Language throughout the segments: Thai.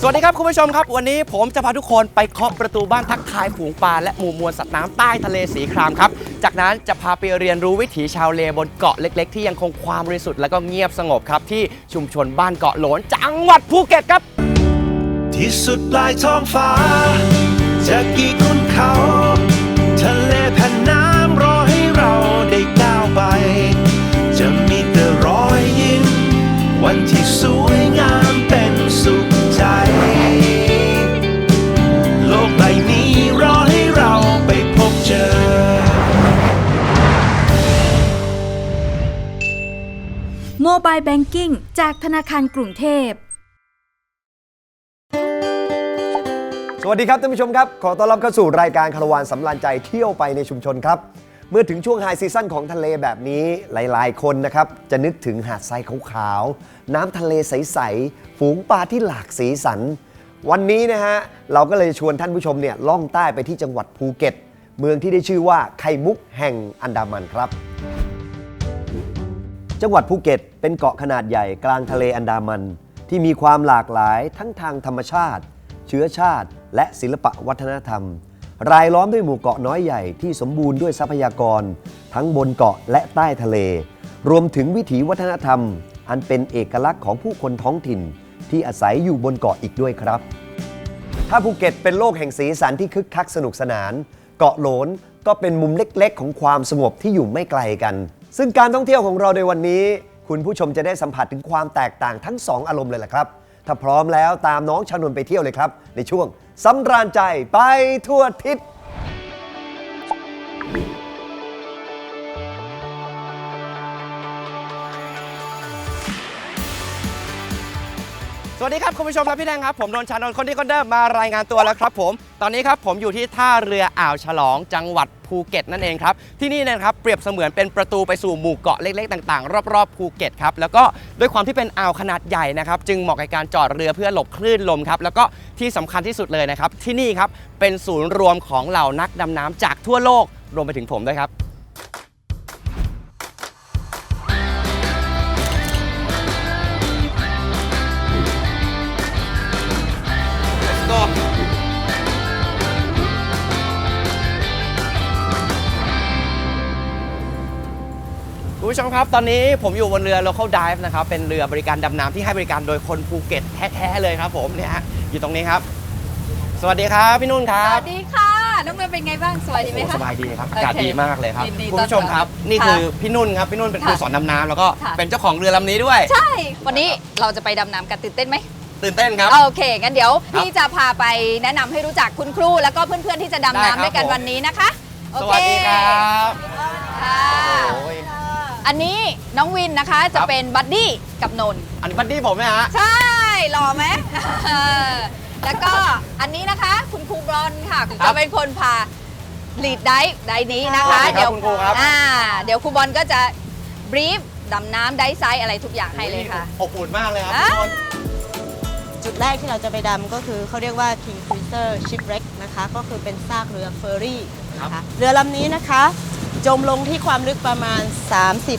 สวัสดีครับคุณผู้ชมครับ วันนี้ผมจะพาทุกคนไปเคาะประตูบ้านทักทายฝูงปลาและหมู่มวลสัตว์น้ำใต้ทะเลสีครามครับ จากนั้นจะพาไปเรียนรู้วิถีชาวเลบนเกาะเล็ก ๆ ที่ยังคงความบริสุทธิ์และก็เงียบสงบครับ ที่ชุมชนบ้านเกาะโหลนจังหวัดภูเก็ตครับ ที่สุดปลายท้องฟ้าจะกี่คุณเขา บายแบงกิ้งจากธนาคารกรุงเทพ สวัสดีครับท่านผู้ชมครับ ขอต้อนรับเข้าสู่รายการคารวานสำราญใจเที่ยวไปในชุมชนครับ เมื่อถึงช่วงไฮซีซั่นของทะเลแบบนี้หลายๆ คนนะครับ จะนึกถึงหาดทรายขาวๆ น้ำทะเลใส ๆ ฝูงปลาที่หลากสีสัน วันนี้นะฮะเราก็เลยชวนท่านผู้ชมเนี่ยล่องใต้ไปที่จังหวัดภูเก็ต เมืองที่ได้ชื่อว่าไข่มุกแห่งอันดามันครับ จังหวัดภูเก็ตเป็นเกาะขนาดใหญ่กลางทะเลอันดามัน ที่มีความหลากหลายทั้งทางธรรมชาติ เชื้อชาติ และศิลปะวัฒนธรรม รายล้อมด้วยหมู่เกาะน้อยใหญ่ที่สมบูรณ์ด้วยทรัพยากร ทั้งบนเกาะและใต้ทะเล รวมถึงวิถีวัฒนธรรม อันเป็นเอกลักษณ์ของผู้คนท้องถิ่น ที่อาศัยอยู่บนเกาะอีกด้วยครับ ถ้าภูเก็ตเป็นโลกแห่งสีสันที่คึกคักสนุกสนาน เกาะโหลนก็เป็นมุมเล็กๆ ของความสงบที่อยู่ไม่ไกลกัน ซึ่งการท่องเที่ยวของเราในวันนี้ คุณผู้ชมจะได้สัมผัสถึงความแตกต่างทั้งสองอารมณ์เลยแหละครับ ถ้าพร้อมแล้วตามน้องชานนท์ไปเที่ยวเลยครับ ในช่วงสำราญใจไปทั่วทิศ สวัสดีครับคุณผู้ชมและพี่แดงครับ ผมนนท์ชานนท์คนที่คนเดิมมารายงานตัวแล้วครับ ผม ตอนนี้ครับผมอยู่ที่ท่าเรืออ่าวฉลองจังหวัดภูเก็ตนั่นเองครับที่นี่นยนะครับเปรียบเสมือนเป็นประตูไปสู่หมู่เกาะเล็กๆต่างๆ รอบๆภูเก็ตครับแล้วก็ด้วยความที่เป็นอ่าวขนาดใหญ่นะครับจึงเหมาะกับการจอดเรือเพื่อหลบคลื่นลมครับแล้วก็ที่สำคัญที่สุดเลยนะครับที่นี่ครับเป็นศูนย์รวมของเหล่านักดำน้ำจากทั่วโลกรวมไปถึงผมด้วยครับ ผู้ชมครับ ตอนนี้ผมอยู่บนเรือ local dive นะครับ เป็นเรือบริการดำน้ำที่ให้บริการโดยคนภูเก็ตแท้ๆเลยครับผมเนี่ยฮะอยู่ตรงนี้ครับ สวัสดีครับพี่นุ่นคสรับวัสดีค่ะ น้องเมย์เป็นไงบ้างสบายดีไหมโอ้คะ สบายดีครับโออาเคกาศดีมากเลยครับยินดีคุณผู้ชมครับ ต้อนรับนี่คือค่ะพี่นุ่นครับ พี่นุ่นเป็นครูค่ะสอนดำน้ำแล้วก็ค่ะ เป็นเจ้าของเรือลำนี้ด้วย ใช่ วันนี้เราจะไปดำน้ำกันตื่นเต้นไหมตื่นเต้นครับ โอเคงั้นเดี๋ยวครับพี่จะพาไปแนะนำให้รู้จักคุณครู แล้วก็เพื่อนๆที่จะดำได้ครับน้ำด้วยกันผม วันนี้นะคะ โอสเควัสดีครับ ค่ะ โอ้ย อันนี้น้องวินนะคะจะครับเป็นบัดดี้กับนนท์อันบัดดี้ผมไหมฮะ ใช่หล่อไหมเออแล้วก็อันนี้นะคะคุณครูบอลค่ะครัจะบเป็นคนพาลีดไดฟ์ไดฟ์นี้นะสวัคะสดีครับเดี๋ยวคุณครูครับ อ่าเดี๋ยวครูบอลก็จะบรีฟดำน้ำไดฟ์ไซส์อะไรทุกอย่างให้เลยค่ะ อบอุ่นมากเลยครับอ่า ทุกคน จุดแรกที่เราจะไปดำก็คือเขาเรียกว่า King Cruiser Shipwreck นะคะ ก็คือเป็นซากเรือเฟอร์รี่นะคะเรือลำนี้นะคะ จมลงที่ความลึกประมาณ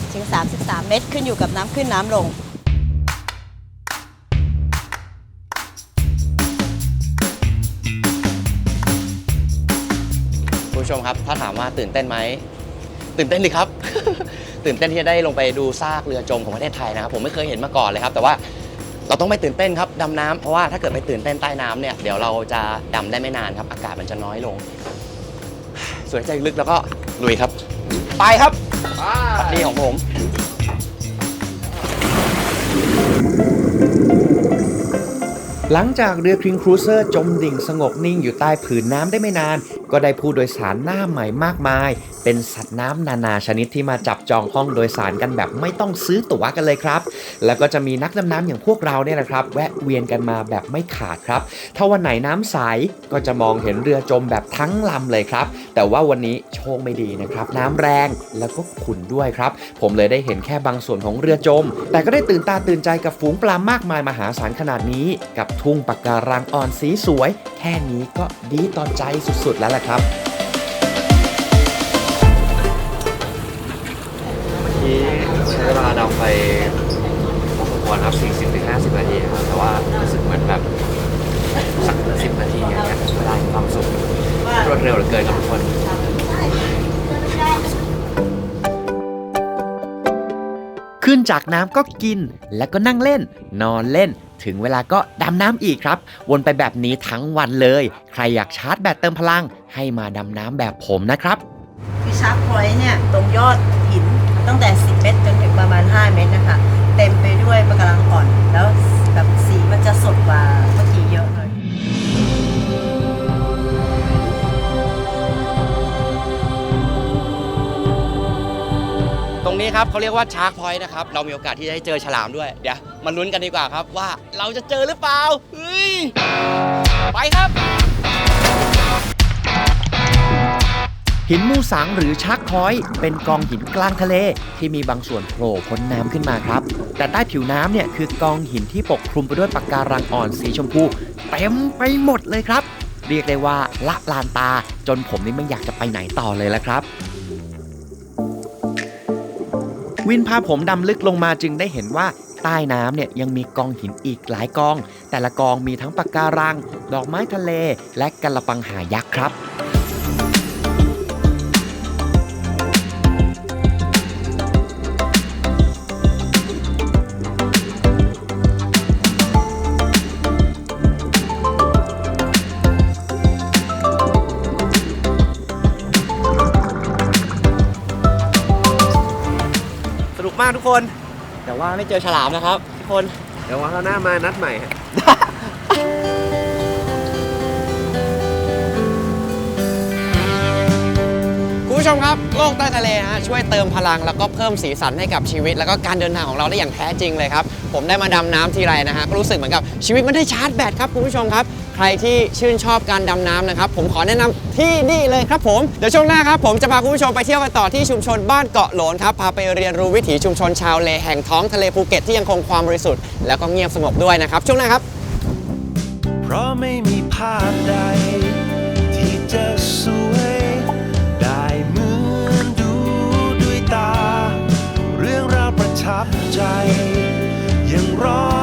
30-33 เมตร ขึ้นอยู่กับน้ำขึ้นน้ำลง คุณผู้ชมครับ ถ้าถามว่าตื่นเต้นไหม ตื่นเต้นดิครับ ตื่นเต้นที่จะได้ลงไปดูซากเรือจมของประเทศไทยนะครับ ผมไม่เคยเห็นมาก่อนเลยครับ แต่ว่าเราต้องไม่ตื่นเต้นครับดำน้ำเพราะว่าถ้าเกิดไปตื่นเต้นใต้น้ำเนี่ยเดี๋ยวเราจะดำได้ไม่นานครับ อากาศมันจะน้อยลง สวยใจลึกแล้วก็ลุยครับ ไปครับนี่ของผม หลังจากเรือคิงครูเซอร์จมดิ่งสงบนิ่งอยู่ใต้ผืนน้ำได้ไม่นาน ก็ได้ผู้โดยสารหน้าใหม่มากมาย เป็นสัตว์น้ำนานาชนิดที่มาจับจองห้องโดยสารกันแบบไม่ต้องซื้อตั๋วกันเลยครับ แล้วก็จะมีนักดำน้ำอย่างพวกเราเนี่ยนะครับ แวะเวียนกันมาแบบไม่ขาดครับ ถ้าวันไหนน้ำใสก็จะมองเห็นเรือจมแบบทั้งลำเลยครับ แต่ว่าวันนี้โชคไม่ดีนะครับ น้ำแรงแล้วก็ขุ่นด้วยครับ ผมเลยได้เห็นแค่บางส่วนของเรือจม แต่ก็ได้ตื่นตาตื่นใจกับฝูงปลามากมายมหาศาลขนาดนี้กับทุ่งปะการังอ่อนสีสวย แค่นี้ก็ดีต่อใจสุดๆแล้วล่ะครับเมื่อกี้ใช้เวลาดำไปพอสมควรครับ 40ถึง50 นาทีครับแต่ว่ารู้สึกเหมือนแบบสัก 10 นาทีอย่างเงี้ยเวลาความสุขรวดเร็วเหลือเกินครับทุกคนขึ้นจากน้ำก็กินแล้วก็นั่งเล่น นอนเล่น ถึงเวลาก็ดำน้ำอีกครับ วนไปแบบนี้ทั้งวันเลย ใครอยากชาร์จแบตเติมพลัง ให้มาดำน้ำแบบผมนะครับคือชาร์จพอยต์เนี่ยตรงยอดหินตั้งแต่ 10 เมตรจนถึงประมาณ 5 เมตรนะคะ เต็มไปด้วยปะการังอ่อน แล้วแบบสีมันจะสดกว่าเมื่อกี้เยอะ นี้ครับเขาเรียกว่าชาร์กพอยต์นะครับ เรามีโอกาสที่จะได้เจอฉลามด้วย เดี๋ยวมาลุ้นกันดีกว่าครับว่าเราจะเจอหรือเปล่าเฮ้ยไปครับ หินมูสังหรือชักพอยต์เป็นกองหินกลางทะเลที่มีบางส่วนโผล่พ้นน้ำขึ้นมาครับ แต่ใต้ผิวน้ำเนี่ยคือกองหินที่ปกคลุมไปด้วยปะการังอ่อนสีชมพูเต็มไปหมดเลยครับ เรียกได้ว่าละลานตาจนผมนี่ไม่อยากจะไปไหนต่อเลยและครับ วินพาผมดำลึกลงมาจึงได้เห็นว่าใต้น้ำเนี่ยยังมีกองหินอีกหลายกอง แต่ละกองมีทั้งปะการัง ดอกไม้ทะเล และกระปังหายักษ์ครับ ไม่เจอฉลามนะครับทุกคน เดี๋ยววันข้างหน้ามานัดใหม่ฮะคุณผู้ชมครับโลกใต้ทะเลฮะช่วยเติมพลังแล้วก็เพิ่มสีสันให้กับชีวิต แล้วก็การเดินทางของเราได้อย่างแท้จริงเลยครับ ผมได้มาดำน้ำทีไรนะฮะก็รู้สึกเหมือนกับชีวิตมันได้ชาร์จแบตครับคุณผู้ชมครับใค รที่ชื่นชอบการดำน้ำนะครับ ผมขอแนะนำที่นี่เลยครับผม เดี๋ยวช่วงหน้าครับ ผมจะพาคุณผู้ชมไปเที่ยวกันต่อที่ชุมชนบ้านเกาะโหลนครับ พาไปเรียนรู้วิถีชุมชนชาวเลแห่งท้องทะเลภูเก็ตที่ยังคงความบริสุทธิ์แล้วก็เงียบสงบด้วยนะครับ ช่วงหน้าครับ เพราะไม่มีภาพใด ที่จะสวยได้เหมือนดูด้วยตา เรื่องราวประทับใจ ยังรอ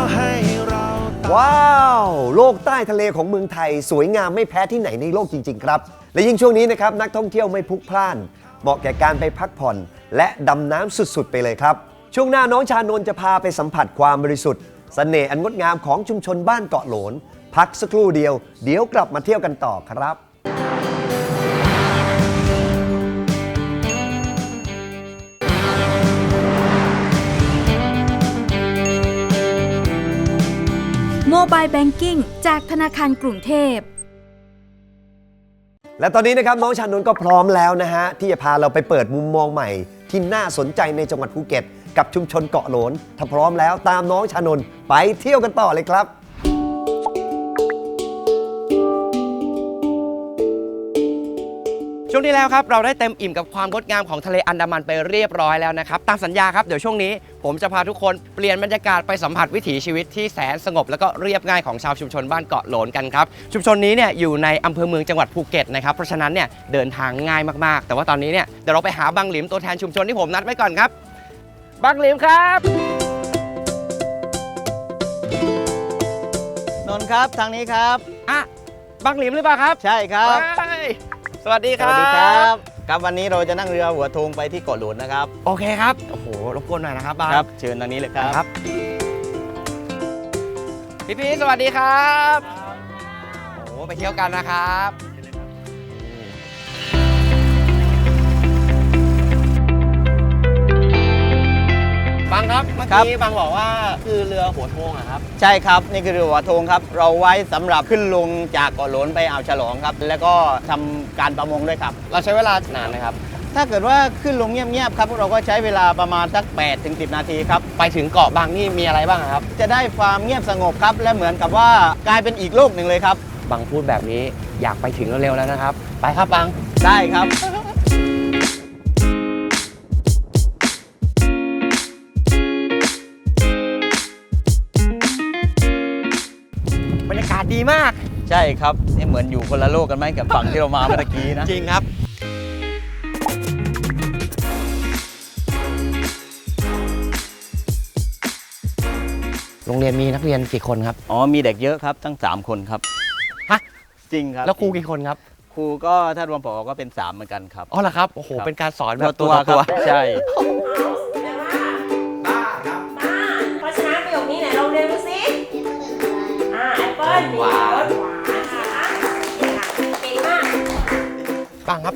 ว้าว โลกใต้ทะเลของเมืองไทย สวยงามไม่แพ้ที่ไหนในโลกจริง ๆ ครับ และยิ่งช่วงนี้นะครับนักท่องเที่ยวไม่พลุกพล่าน เหมาะแก่การไปพักผ่อน และดำน้ำสุดๆ ไปเลยครับ ช่วงหน้าน้องชานนท์จะพาไปสัมผัสความบริสุทธิ์เสน่ห์อันงดงามของชุมชนบ้านเกาะโหลน พักสักครู่เดียว เดี๋ยวกลับมาเที่ยวกันต่อครับ บายแบงกิ้งจากธนาคารกรุงเทพ และตอนนี้นะครับน้องชานนท์ก็พร้อมแล้วนะฮะ ที่จะพาเราไปเปิดมุมมองใหม่ ที่น่าสนใจในจังหวัดภูเก็ต กับชุมชนเกาะโหลนถ้าพร้อมแล้วตามน้องชานนท์ไปเที่ยวกันต่อเลยครับ ช่วงที่แล้วครับเราได้เต็มอิ่มกับความงดงามของทะเลอันดามันไปเรียบร้อยแล้วนะครับตามสัญญาครับเดี๋ยวช่วงนี้ ผมจะพาทุกคนเปลี่ยนบรรยากาศไปสัมผัสวิถีชีวิตที่แสนสงบแล้วก็เรียบง่ายของชาวชุมชนบ้านเกาะโหลนกันครับชุมชนนี้เนี่ยอยู่ในอำเภอเมืองจังหวัดภูเก็ตนะครับเพราะฉะนั้นเนี่ยเดินทางง่ายมากๆ แต่ว่าตอนนี้เนี่ยเดี๋ยวเราไปหาบังหลิมตัวแทนชุมชนที่ผมนัดไว้ก่อนครับบังหลิมครับนนท์ครับทางนี้ครับอะบังหลิมหรือเปล่าครับ ใช่ครับไปส วัสดีสครับวัสดีครับ ครับวันนี้เราจะนั่งเรือหัวโทงไปที่เกาะหลุนนะครับ โอเคครับ โอ้โห รบกวนหน่อยนะครับบังครับ เชิญทางนี้เลยครับครับพี่พีชสวัสดีครับ โอ้ไปเที่ยวกันนะครับ บังครับเมื่อครับ กี้บังบอกว่าคือเรือหัวโทงอะครับ ใช่ครับ นี่คือเรือหัวโทงครับ เราไว้สำหรับขึ้นลงจากเกาะหลุนไปอ่าวฉลองครับ แล้วก็ทำการประมงด้วยครับ เราใช้เวลานานไหมครับ ถ้าเกิดว่าขึ้นลงเงียบๆครับเราก็ใช้เวลาประมาณสัก8ถึง10 นาทีครับ ไปถึงเกาะบางนี่มีอะไรบ้างอะครับ จะได้ความเงียบสงบครับ และเหมือนกับว่ากลายเป็นอีกโลกหนึ่งเลยครับบังพูดแบบนี้อยากไปถึงเร็วๆแล้วนะครับ ไปครับบังได้ครับ ดีมาก ใช่ครับนี่เหมือนอยู่คนละโลกกันไหมกับฝั่งที่เรามาเมื่อกี้นะ จริงครับ โรงเรียนมีนักเรียนกี่คนครับ อ๋อมีเด็กเยอะครับตั้ง 3 คนครับฮะ จริงครับแล้วครูกี่คนครับคครูก็ท่านรองผอก็เป็นสามเหมือนกันครับอ๋อเหรอครับโอ้โหครับเป็นการสอนแบตัวบตัตัววคต่อรัตัวบใช่ มหวานปังครับ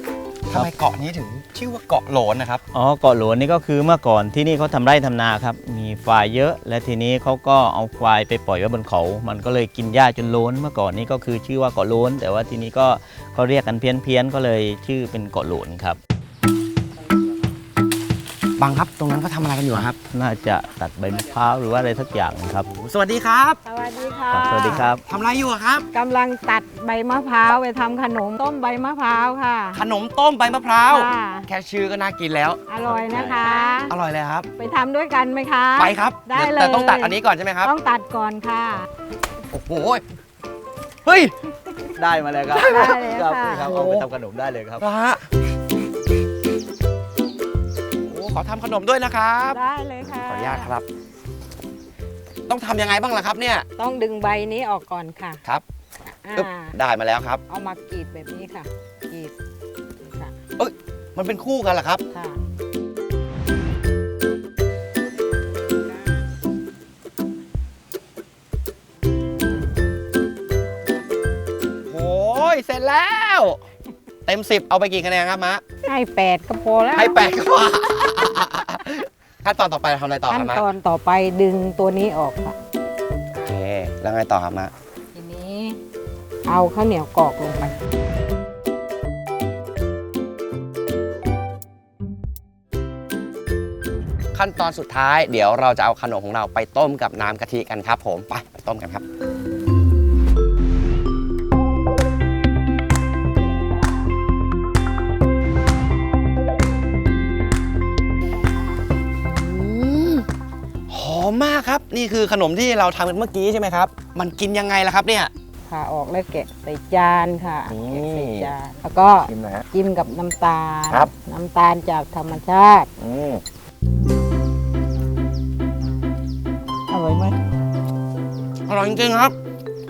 ทำไมเกาะนี้ถึงชื่อว่าเกาะโหลนนะครับ อ๋อเกาะหลวงนี่ก็คือเมื่อก่อนที่นี่เขาทำไร่ทำนาครับ มีควายเยอะ และทีนี้เขาก็เอาควายไปปล่อยไว้บนเขา มันก็เลยกินหญ้าจนโล้นเมื่อก่อนนี้ก็คือชื่อว่าเกาะโล้นแต่ว่าทีนี้ก็เขาเรียกกันเพี้ยนๆก็เลยชื่อเป็นเกาะโหลนครับ บังครับตรงนั้นเขาทำอะไรกันอยู่ครับ น่าจะตัดใบมะพร้าวหรือว่าอะไรสักอย่างครับ สวัสดีครับสวัสดีค่ะครับสวัสดีครับทำอะไรอยู่อะครับ กำลังตัดใบมะพร้าวไปทำขนมต้มใบมะพร้าวค่ะ ขนมต้มใบมะพร้าว ค่ะ แค่ชื่อก็น่ากินแล้ว อร่อยนะคะ อร่อยเลยครับ ไปทำด้วยกันไหมคะ ไปครับได้แต่เลย แต่ต้องตัดอันนี้ก่อนใช่ไหมครับ ต้องตัดก่อนค่ะ โอ้โหเฮ้ย ได้มาแล้วครับได้เลยครับค่ะครับเอาไปทำขนมได้เลยครับ นะฮะโอ้ ขอทำขนมด้วยนะครับ ได้เลยค่ะ ขออนุญาตครับ ต้องทำยังไงบ้างล่ะครับเนี่ย ต้องดึงใบนี้ออกก่อนค่ะครับ อ่าอึ๊บ ได้มาแล้วครับ เอามากรีดแบบนี้ค่ะกรีดนี่ค่ะมันเป็นคู่กันเหรอครับ ค่ะโอ้ยเสร็จแล้วเต็มสิบเอาไปกี่คะแนนครับมะให้แปดก็พอแล้วให้แปดก็ว่าขั้นตอนต่อไปทำอะไรต่อคขั้รันบมะตอนต่อไปดึงตัวนี้ออกค่ะโอเคแล้วไงต่อครับมะทีนี้ เอาข้าวเหนียวกรอกลงไป ขั้นตอนสุดท้ายเดี๋ยวเราจะเอาขนมของเราไปต้มกับน้ำกะทิกันครับ ผมไปไปต้มกันครับ มมากครับ นี่คือขนมที่เราทำกันเมื่อกี้ใช่ไหมครับ มันกินยังไงล่ะครับเนี่ย ผ่าออกแล้วแกะใส่จานค่ะนี่แกะใส่จานแล้วก็กินนะฮะจิ้มกับน้ำตาล ครับ น้ำตาลจากธรรมชาติ อืมอร่อยไหมอร่อยจริงๆครับ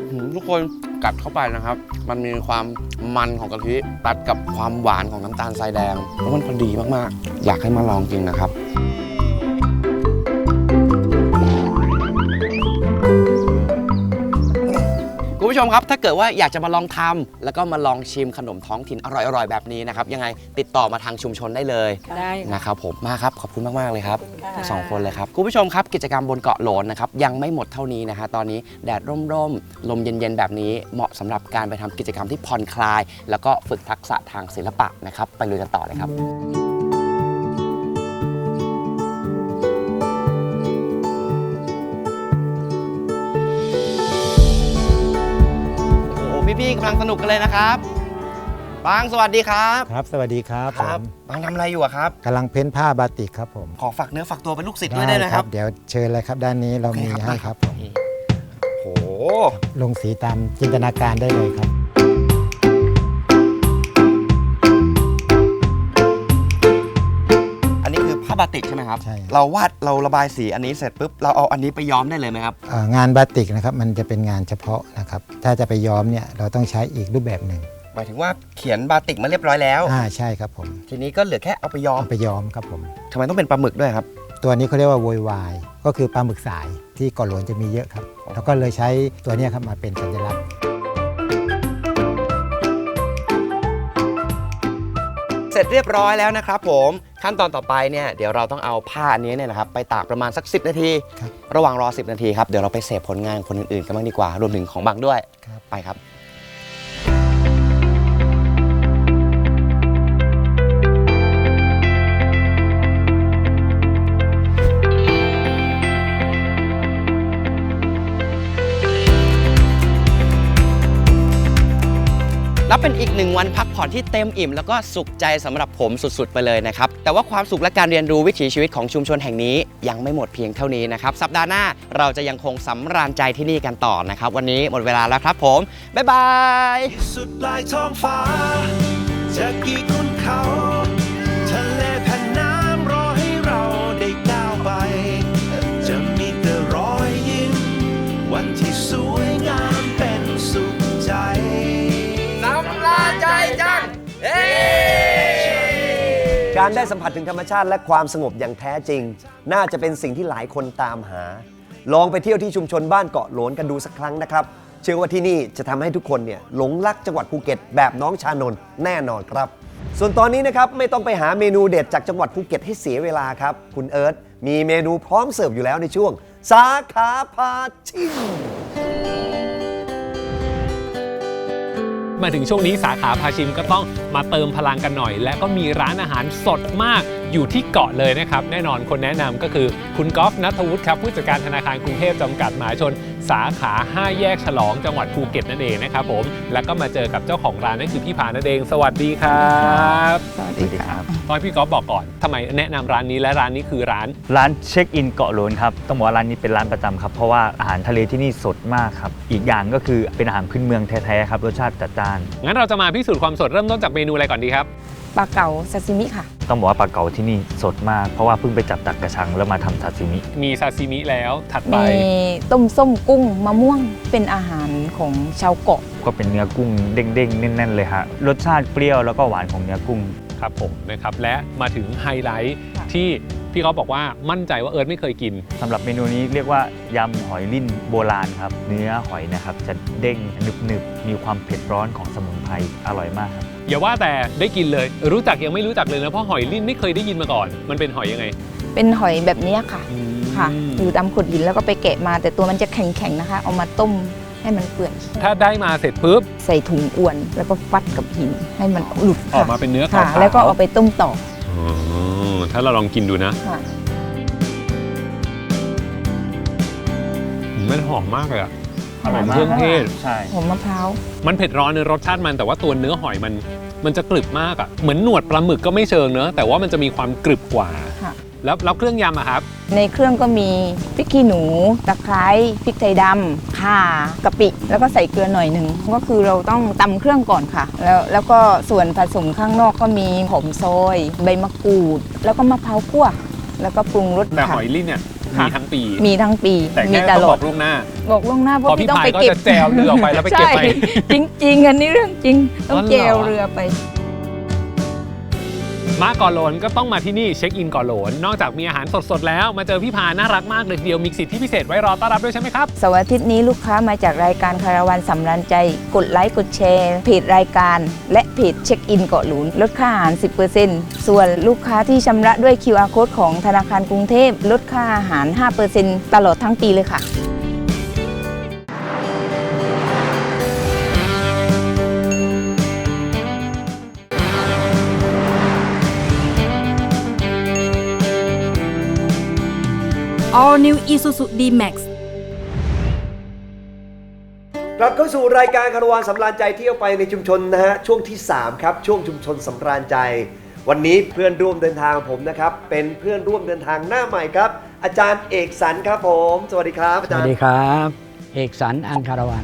หืมทุกคนกัดเข้าไปนะครับ มันมีความมันของกะทิตัดกับความหวานของน้ำตาลทรายแดงแล้วมันพอดีมากๆ อยากให้มาลองกินนะครับ ผู้ชมครับ ถ้าเกิดว่าอยากจะมาลองทำแล้วก็มาลองชิมขนมท้องถิ่นอร่อยๆ แบบนี้นะครับ ยังไงติดต่อมาทางชุมชนได้เลยได้นะครับผมมาครับขอบคุณมากๆเลยครับค่ะสองคนเลยครับคุณผู้ชมครับกิจกรรมบนเกาะโหลนนะครับยังไม่หมดเท่านี้นะฮะตอนนี้แดดร่มๆลมเย็นๆแบบนี้เหมาะสำหรับการไปทำกิจกรรมที่ผ่อนคลาย แล้วก็ฝึกทักษะทางศิลปะนะครับไปลุยกันต่อเลยครับ กำลังสนุกกันเลยนะครับบางสวัสดีครับครับ สวัสดีครับคผรับมบางทำอะไรอยู่อะครับกำลังเพ้นผ้าบาติกครับผมขอฝากเนื้อฝากตัวเป็นลูกศิษย์ด้วยได้ไหมครับ เดี๋ยวเชิญเลยครับ ด้านนี้เรามีโอเคครับ ให้ครับผมโอ้โห ลงสีตามจินตนาการได้เลยครับ ผ้าบาติกใช่ไหมครับ ใช่ครับเราวาดเราระบายสีอันนี้เสร็จปุ๊บเราเอาอันนี้ไปย้อมได้เลยไหมครับ เอ่องานบาติกนะครับมันจะเป็นงานเฉพาะนะครับ ถ้าจะไปย้อมเนี่ยเราต้องใช้อีกรูปแบบหนึ่งหมายถึงว่าเขียนบาติกมาเรียบร้อยแล้ว อ่าใช่ครับผมทีนี้ก็เหลือแค่เอาไปย้อมเอาไปย้อมครับผม ทำไมต้องเป็นปลาหมึกด้วยครับ ตัวนี้เขาเรียกว่าโวยวายก็คือปลาหมึกสายที่เกาะหลวนจะมีเยอะครับ แล้วก็เลยใช้ตัวเนี้ยครับมาเป็นสัญลักษณ์ เสร็จเรียบร้อยแล้วนะครับผมขั้นตอนต่อไปเนี่ยเดี๋ยวเราต้องเอาผ้าอันนี้เนี่ยนะครับไปตากประมาณสัก 10 นาทีครับระหว่างรอ 10 นาทีครับเดี๋ยวเราไปเสพผลงานคนอื่นๆกันบ้างดีกว่า รวมถึงของบางด้วยครับไปครับ นับเป็นอีกหนึ่งวันพักผ่อนที่เต็มอิ่ม แล้วก็สุขใจสำหรับผมสุดๆ ไปเลยนะครับ แต่ว่าความสุขและการเรียนรู้วิถีชีวิตของชุมชนแห่งนี้ ยังไม่หมดเพียงเท่านี้นะครับ สัปดาห์หน้าเราจะยังคงสำราญใจที่นี่กันต่อนะครับ วันนี้หมดเวลาแล้วครับผม บ๊ายบาย สุดปลายท้องฟ้าจะกี่คุณเขา การได้สัมผัสถึงธรรมชาติและความสงบอย่างแท้จริง น่าจะเป็นสิ่งที่หลายคนตามหา ลองไปเที่ยวที่ชุมชนบ้านเกาะโหลนกันดูสักครั้งนะครับ เชื่อว่าที่นี่จะทำให้ทุกคนเนี่ยหลงรักจังหวัดภูเก็ตแบบน้องชานนท์แน่นอนครับ ส่วนตอนนี้นะครับไม่ต้องไปหาเมนูเด็ดจากจังหวัดภูเก็ตให้เสียเวลาครับ คุณเอิร์ธมีเมนูพร้อมเสิร์ฟอยู่แล้วในช่วง สาขาพาชิม มาถึงช่วงนี้สาขาพาชิมก็ต้องมาเติมพลังกันหน่อย และก็มีร้านอาหารสดมาก อยู่ที่เกาะเลยนะครับ แน่นอนคนแนะนำก็คือคุณกอล์ฟนัทวุฒิครับผู้จัดการธนาคารกรุงเทพจำกัดมหาชน สาขา 5 แยกฉลองจังหวัดภูเก็ตนั่นเองนะครับผมแล้วก็มาเจอกับเจ้าของร้านนั่นคือพี่พานั่นเอง สวัสดีครับสวัสดีครับตอนพี่กอล์ฟบอกก่อนทำไมแนะนำร้านนี้และร้านนี้คือร้าน ร้านเช็คอินเกาะโหลนครับต้องบอกว่าร้านนี้เป็นร้านประจำครับ เพราะว่าอาหารทะเลที่นี่สดมากครับอีกอย่างก็คือเป็นอาหารพื้นเมืองแท้ๆครับรสชาติจัดจ้านงั้นเราจะมาพิสูจน์ความสดเริ่มต้นจากเมนูอะไรก่อนดีครับ ปลาเก๋าซาซิมิค่ะ ต้องบอกว่าปลาเก๋าที่นี่สดมาก เพราะว่าเพิ่งไปจับจากกระชังแล้วมาทำซาซิมิ มีซาซิมิแล้วถัดไป มีต้มส้มกุ้งมะม่วงเป็นอาหารของชาวเกาะ ก็เป็นเนื้อกุ้งเด้งๆ แน่นๆเลยฮะ รสชาติเปรี้ยวแล้วก็หวานของเนื้อกุ้ง ครับผมนะครับและมาถึงไฮไลท์ที่ พี่เขาบอกว่ามั่นใจว่าเอิร์ธไม่เคยกิน สำหรับเมนูนี้เรียกว่ายำหอยลิ่นโบราณครับ เนื้อหอยนะครับจะเด้งหนึบๆมีความเผ็ดร้อนของสมุนไพรอร่อยมากครับอย่าว่าแต่ได้กินเลย รู้จักยังไม่รู้จักเลยนะเพราะหอยลิ้นไม่เคยได้ยินมาก่อน มันเป็นหอยยังไงเป็นหอยแบบเนี้ยค่ะ ค่ะอยู่ตามโขดหินแล้วก็ไปแกะมา แต่ตัวมันจะแข็งๆนะคะ เอามาต้มให้มันเปื่อยถ้าได้มาเสร็จปุ๊บใส่ถุงอ้วน แล้วก็ฟัดกับหินให้มันหลุดออกมาเป็นเนื้อค่ะขาวๆแล้วก็เอาไปต้มต่ออ๋อ ถ้าเราลองกินดูนะค่ะมันหอมมากเลยอะอร่อยมากเครื่องเทศ ใช่หอมมะพร้าว มันเผ็ดร้อนในรสชาติมันแต่ว่าตัวเนื้อหอยมัน มันจะกรึบมากอะเหมือนหนวดปลาหมึกก็ไม่เชิงเนอะแต่ว่ามันจะมีความกรึบกว่าค่ะ แล้วแล้วเครื่องยำอะครับ ในเครื่องก็มีพริกขี้หนู ตะไคร้ พริกไทยดำข่ากะปิ แล้วก็ใส่เกลือหน่อยหนึ่ง ก็คือเราต้องตำเครื่องก่อนค่ะ แล้วแล้วก็ส่วนผสมข้างนอกก็มีหอมซอย ใบมะกรูด แล้วก็มะพร้าวคั่ว แล้วก็ปรุงรสแต่หค่ะอยลิ้นเนี่ยมีค่ะทั้งปี มีทั้งปี แต่มีแค่ตต้องลบออดกล่วงหน้า บอกล่วงหน้าเพราะพอพี่พี่ต้องพายไปก็เก็บจะแจวเรือออกไปแล้วไปเก็บไปใช่จริงๆ อันนี้เรื่องจริง ต้องอ๋อเหรอ แจวเรือไป มาเก่อโหลนก็ต้องมาที่นี่เช็คอินเก่อโหลนนอกจากมีอาหารสดๆแล้วมาเจอพี่พาน่ารักมากเลยทีเดียวมีสิทธิพิเศษไว้รอต้อนรับด้วยใช่ไหมครับเสาร์อาทิตย์นี้ลูกค้ามาจากรายการคาราวานสำรันใจ กดไลค์กดแชร์เพจรายการ และเพจเช็คอินเกาะหลุนลดค่าอาหาร 10%ส่วนลูกค้าที่ชำระด้วย QR code ของธนาคารกรุงเทพลดค่าอาหาร 5%ตลอดทั้งปีเลยค่ะ All New Isuzu D-Max กลับเข้าสู่รายการคารวานสำราญใจเที่ยวไปในชุมชนนะฮะช่วงที่ 3 ครับ ช่วงชุมชนสำราญใจ วันนี้เพื่อนร่วมเดินทางผมนะครับ เป็นเพื่อนร่วมเดินทางหน้าใหม่ครับ อาจารย์เอกสันครับผม สวัสดีครับอาสจารวัสย์ ดีครับ เอกสันอังคารวัน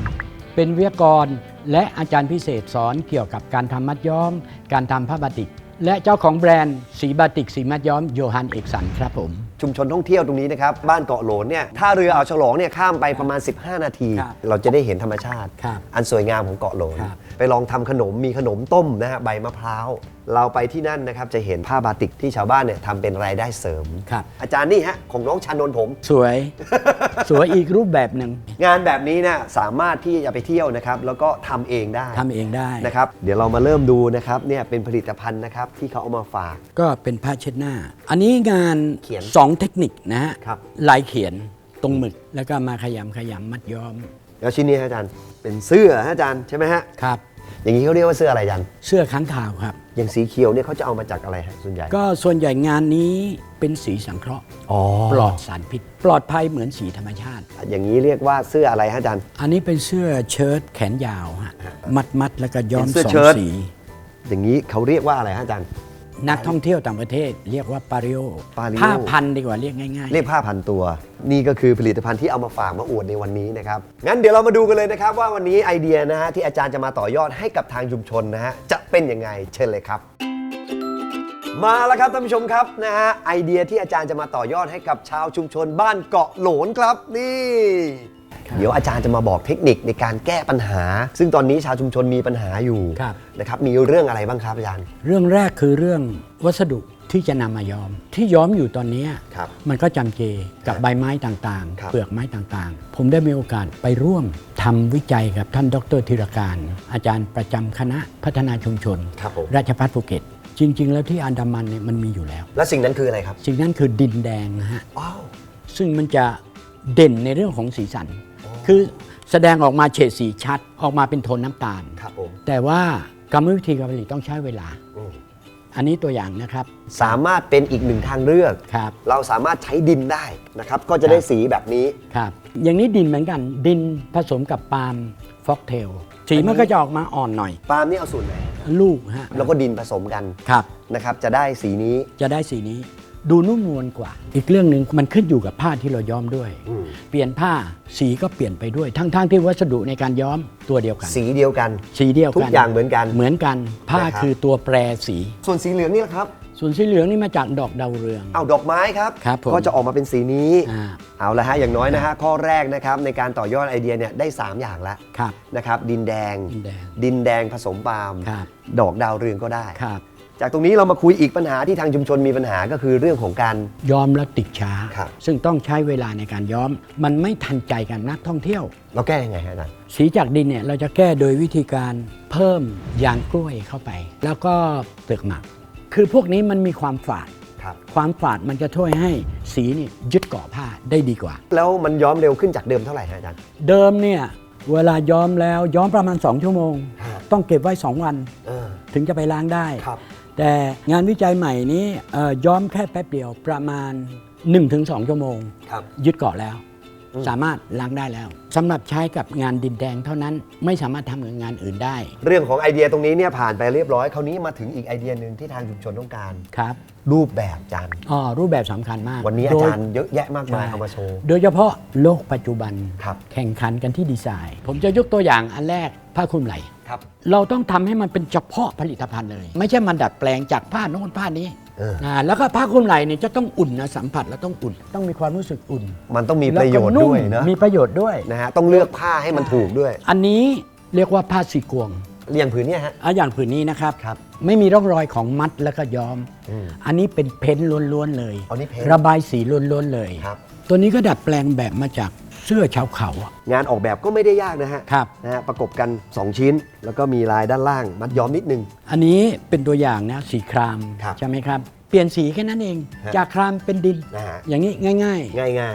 เป็นวิทยากรและอาจารย์พิเศษสอนเกี่ยวกับการทำมัดย้อม การทำผ้าบาติก และเจ้าของแบรนด์สีบาติกสีมัดย้อมโยฮันเอกสันครับผม ชุมชนท่องเที่ยวตรงนี้นะครับ บ้านเกาะโหลนเนี่ยท่าเรืออ่าวฉลองเนี่ยข้ามไปประมาณ 15 นาที ครับเราจะได้เห็นธรรมชาติ ครับอันสวยงามของเกาะโหลน ครับ ไปลองทำขนมมีขนมต้มนะฮะใบมะพร้าว เราไปที่นั่นนะครับจะเห็นผ้าบาติกที่ชาวบ้านเนี่ยทำเป็นรายได้เสริม ครับ อาจารย์นี่ฮะของน้องชานนท์ผม สวย สวยอีกรูปแบบหนึ่งงานแบบนี้นะสามารถที่จะไปเที่ยวนะครับแล้วก็ทำเองได้ทำเองได้ นะครับเดี๋ยวเรามาเริ่มดูนะครับเนี่ยเป็นผลิตภัณฑ์นะครับที่เขาเอามาฝาก ก็เป็นผ้าเช็ดหน้า อันนี้งานเขียนสองเทคนิคนะฮะครับ ลายเขียนตรงหมึกแล้วก็มาขยำขยำมัดย้อมแล้วชิ้นนี้ฮะอาจารย์เป็นเสื้อฮะอาจารย์ใช่ไหมฮะครับ อย่างนี้เขาเรียกว่าเสื้ออะไรอาจารย์ เสื้อค้างคาวครับ อย่างสีเขียวเนี่ยเขาจะเอามาจากอะไรฮะส่วนใหญ่ก็ส่วนใหญ่งานนี้เป็นสีสังเคราะห์ อ๋อปลอดสารพิษ ปลอดภัยเหมือนสีธรรมชาติ อย่างนี้เรียกว่าเสื้ออะไรฮะอาจารย์ อันนี้เป็นเสื้อเชิ้ตแขนยาวฮะมัดมัดๆแล้วก็ย้อมเป็นเสื้อสองเชิ้ตสี อย่างนี้เขาเรียกว่าอะไรฮะอาจารย์ นักท่องเที่ยวต่างประเทศ เรียกว่าปาริโอปาริโอ ผ้าพันดีกว่าเรียกง่ายเรียกผ้าพันตัว นี่ก็คือผลิตภัณฑ์ที่เอามาฝากมาอวดในวันนี้นะครับ งั้นเดี๋ยวเรามาดูกันเลยนะครับ ว่าวันนี้ไอเดียนะฮะที่อาจารย์จะมาต่อยอดให้กับทางชุมชนนะฮะจะเป็นยังไงเชิญเลยครับ มาแล้วครับท่านผู้ชมครับนะฮะไอเดียที่อาจารย์จะมาต่อยอดให้กับชาวชุมชนบ้านเกาะโหลนครับนี่ เดี๋ยวอาจารย์จะมาบอกเทคนิคในการแก้ปัญหา ซึ่งตอนนี้ชาวชุมชนมีปัญหาอยู่ครับ นะครับมีเรื่องอะไรบ้างครับอาจารย์ เรื่องแรกคือเรื่องวัสดุที่จะนำมาย้อม ที่ย้อมอยู่ตอนนี้ครับมันก็จำเจกับใบไม้ต่างครับ ๆ เปลือกไม้ต่างๆ ผมได้มีโอกาสไปร่วมทำวิจัยกับท่านดรธีรการ อาจารย์ประจำคณะพัฒนาชุมชน ครับผมราชภัฏภูเก็ต จริง ๆ แล้วที่อันดามันเนี่ยมันมีอยู่แล้ว และสิ่งนั้นคืออะไรครับสิ่งนั้นคือดินแดงนะฮะ ว้าว ซึ่งมันจะเด่นในเรื่องของสีสัน คือแสดงออกมาเฉดสีชัด ออกมาเป็นโทนน้ำตาล ครับผมแต่ว่ากรรมวิธีการผลิตต้องใช้เวลา อืมอันนี้ตัวอย่างนะครับ สามารถเป็นอีกหนึ่งทางเลือก ครับ เราสามารถใช้ดินได้นะครับ ก็จะได้สีแบบนี้ ครับ อย่างนี้ดินเหมือนกัน ดินผสมกับปาล์มฟอกเทล สีมันก็จะออกมาอ่อนหน่อย ปาล์มนี่เอาส่วนไหนลูกฮะ แล้วก็ดินผสมกันครับ นะครับ จะได้สีนี้ จะได้สีนี้ ดูนุ่มนวลกว่า อีกเรื่องหนึ่งมันขึ้นอยู่กับผ้าที่เราย้อมด้วยอืมเปลี่ยนผ้าสีก็เปลี่ยนไปด้วย ทั้งๆที่วัสดุในการย้อมตัวเดียวกัน สีเดียวกันสีเดียวกันทุกอย่างเหมือนกันเหมือนกันผ้านะครับ คือตัวแปรสี ส่วนสีเหลืองนี่แหละครับ ส่วนสีเหลืองนี่มาจากดอกดาวเรือง เอาดอกไม้ครับ ครับผมก็จะออกมาเป็นสีนี้ อ่า เอาละฮะ อย่างน้อยนะฮะ ข้อแรกนะครับ ในการต่อยอดไอเดียเนี่ยได้ 3 อย่างละครับ นะครับ ดินแดง ดินแดงดินแดงผสมปาล์ม ครับ ดอกดาวเรืองก็ได้ ครับ จากตรงนี้เรามาคุยอีกปัญหาที่ทางชุมชนมีปัญหาก็คือเรื่องของการ ย้อมแล้วติดช้า ครับ ซึ่งต้องใช้เวลาในการย้อม มันไม่ทันใจกับนักท่องเที่ยว เราแก้ยังไงฮะอาจารย์ สีจากดินเนี่ยเราจะแก้โดยวิธีการเพิ่มยางกล้วยเข้าไป แล้วก็เปลือกหมัก คือพวกนี้มันมีความฝาด ครับ ความฝาดมันจะช่วยให้สีนี่ยึดเกาะผ้าได้ดีกว่า แล้วมันย้อมเร็วขึ้นจากเดิมเท่าไหร่ฮะอาจารย์ เดิมเนี่ยเวลาย้อมแล้วย้อมประมาณ 2 ชั่วโมง ฮะ ต้องเก็บไว้ 2 วัน เออ ถึงจะไปล้างได้ ครับ แต่งานวิจัยใหม่นี้เอ่อย้อมแค่แป๊บเดียวประมาณ 1-2 ชั่วโมง ครับ ยึดเกาะแล้วอืมสามารถล้างได้แล้วสำหรับใช้กับงานดินแดงเท่านั้นไม่สามารถทำกับงานอื่นได้ เรื่องของไอเดียตรงนี้เนี่ยผ่านไปเรียบร้อย คราวนี้มาถึงอีกไอเดียหนึ่งที่ทางชุมชนต้องการ ครับรูปแบบอาจารย์อ๋อรูปแบบสำคัญมากวันนี้อาโดจารย์เยอะแยะมากมายใช่เอามาโชว์ โดยเฉพาะโลกปัจจุบัน ครับ แข่งขันกันที่ดีไซน์ ผมจะยกตัวอย่างอันแรก ผ้าคลุมไหล่ครับ เราต้องทำให้มันเป็นเฉพาะผลิตภัณฑ์เลย ไม่ใช่มันดัดแปลงจากผ้าโน้นผ้านี้เออนะแล้วก็ผ้าคลุมไหล่เนี่ยจะต้องอุ่นนะสัมผัสแล้วต้องอุ่น ต้องมีความรู้สึกอุ่น มันต้องมีประโยชน์แล้ก็ด้วยมเนอะมีประโยชน์ด้วยนะฮะต้องเลือกผ้าให้มันถูกด้วย อันนี้เรียกว่าผ้าสีกวงเรียงผืนเนี่ยฮะอะอย่างผืนนี้นะครับครับ ไม่มีร่องรอยของมัดแล้วก็ย้อมอืมอันนี้เป็นเพ้นท์ล้วนๆเลยอ๋อนี่เพ้นท์ระบายสีล้วนๆเลยครับตัวนี้ก็ดัดแปลงแบบมาจาก เสื้อชาวเขาอะงานออกแบบก็ไม่ได้ยากนะฮะครับ นะฮะประกบกัน 2 ชิ้น แล้วก็มีลายด้านล่างมัดย้อมนิดนึง อันนี้เป็นตัวอย่างนะสีครามครับใช่ไหมครับ เปลี่ยนสีแค่นั้นเอง ฮะจากครามเป็นดิน นะฮะ อย่างนี้ง่ายง่า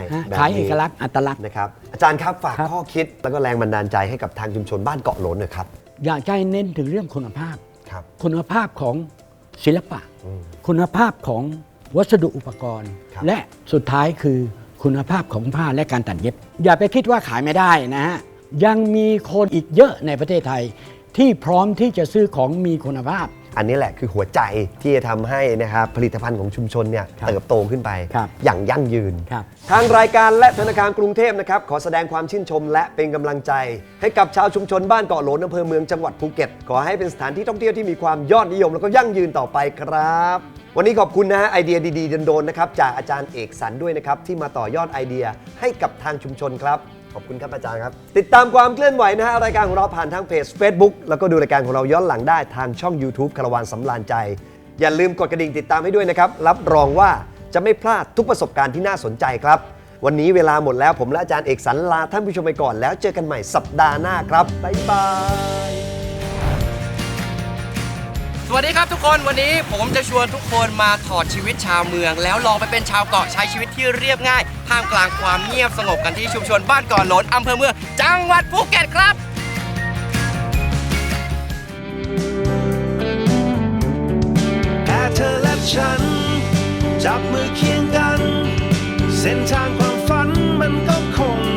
ยๆฮะๆแบบขายนี้เอกลักษณ์อัตลักษณ์ นะครับ อาจารย์ครับฝากครับ ข้อคิดแล้วก็แรงบันดาลใจให้กับทางชุมชนบ้านเกาะโหลนหน่อยครับ อยากจะให้เน้นถึงเรื่องคุณภาพ ครับ คุณภาพของศิลปะ อืมคุณภาพของวัสดุอุปกรณ์ ครับ และสุดท้ายคือ คุณภาพของผ้าและการตัดเย็บ อย่าไปคิดว่าขายไม่ได้นะฮะยังมีคนอีกเยอะในประเทศไทยที่พร้อมที่จะซื้อของมีคุณภาพ อันนี้แหละคือหัวใจที่จะทำให้นะครับผลิตภัณฑ์ของชุมชนเนี่ยครับเติบโตขึ้นไป ครับ อย่างยั่งยืน ครับ ทางรายการและธนาคารกรุงเทพนะครับ ขอแสดงความชื่นชมและเป็นกำลังใจ ให้กับชาวชุมชนบ้านเกาะโหลนอำเภอเมืองจังหวัดภูเก็ต ขอให้เป็นสถานที่ท่องเที่ยวที่มีความยอดนิยมแล้วก็ยั่งยืนต่อไปครับ วันนี้ขอบคุณนะฮะไอเดียดีๆโดนๆนะครับจากอาจารย์เอกสันด้วยนะครับที่มาต่อยอดไอเดียให้กับทางชุมชนครับ ขอบคุณครับอาจารย์ครับ ติดตามความเคลื่อนไหวนะฮะรายการของเราผ่านทางเพจ Facebook แล้วก็ดูรายการของเราย้อนหลังได้ทางช่อง YouTube คารวานสำราญใจ อย่าลืมกดกระดิ่งติดตามให้ด้วยนะครับ รับรองว่าจะไม่พลาดทุกประสบการณ์ที่น่าสนใจครับ วันนี้เวลาหมดแล้วผมและอาจารย์เอกสันลาท่านผู้ชมไปก่อนแล้วเจอกันใหม่สัปดาห์หน้าครับบ๊ายบาย วัสดีครับทุกคนวันนี้ผมจะชวนทุกคนมาถอดชีวิตชาวเมือง แล้วลองไปเป็นชาวเกาะใช้ชีวิตที่เรียบง่ายท่ามกลางความเงียบสงบกันที่ชุมชนบ้านเก่อนหลนอำเภอเมืองจังหวัดภูเก็ตครับแค่เธอและฉัน จับมือเคียงกัน เส้นทางความฝันมันก็คง